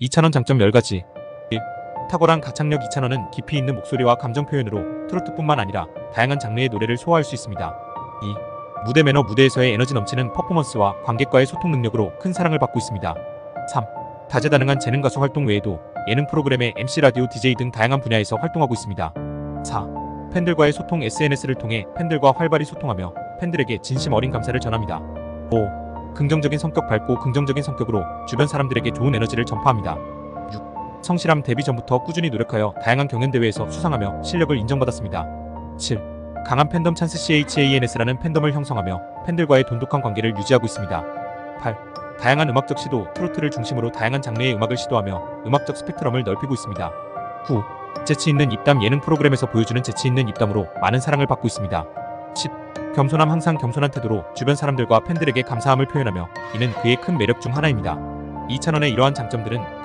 2,000원 장점 10가지 1. 탁월한 가창력 2,000원은 깊이 있는 목소리와 감정 표현으로 트로트뿐만 아니라 다양한 장르의 노래를 소화할 수 있습니다. 2. 무대 매너 무대에서의 에너지 넘치는 퍼포먼스와 관객과의 소통 능력으로 큰 사랑을 받고 있습니다. 3. 다재다능한 재능 가수 활동 외에도 예능 프로그램의 MC 라디오 DJ 등 다양한 분야에서 활동하고 있습니다. 4. 팬들과의 소통 SNS를 통해 팬들과 활발히 소통하며 팬들에게 진심 어린 감사를 전합니다. 5. 긍정적인 성격 밝고 긍정적인 성격으로 주변 사람들에게 좋은 에너지를 전파합니다. 6. 성실함 데뷔 전부터 꾸준히 노력하여 다양한 경연대회에서 수상하며 실력을 인정받았습니다. 7. 강한 팬덤 찬스 CHANS라는 팬덤을 형성하며 팬들과의 돈독한 관계를 유지하고 있습니다. 8. 다양한 음악적 시도, 트로트를 중심으로 다양한 장르의 음악을 시도하며 음악적 스펙트럼을 넓히고 있습니다. 9. 재치 있는 입담 예능 프로그램에서 보여주는 재치 있는 입담으로 많은 사랑을 받고 있습니다. 10. 겸손함 항상 겸손한 태도로 주변 사람들과 팬들에게 감사함을 표현하며 이는 그의 큰 매력 중 하나입니다. 2,000원의 이러한 장점들은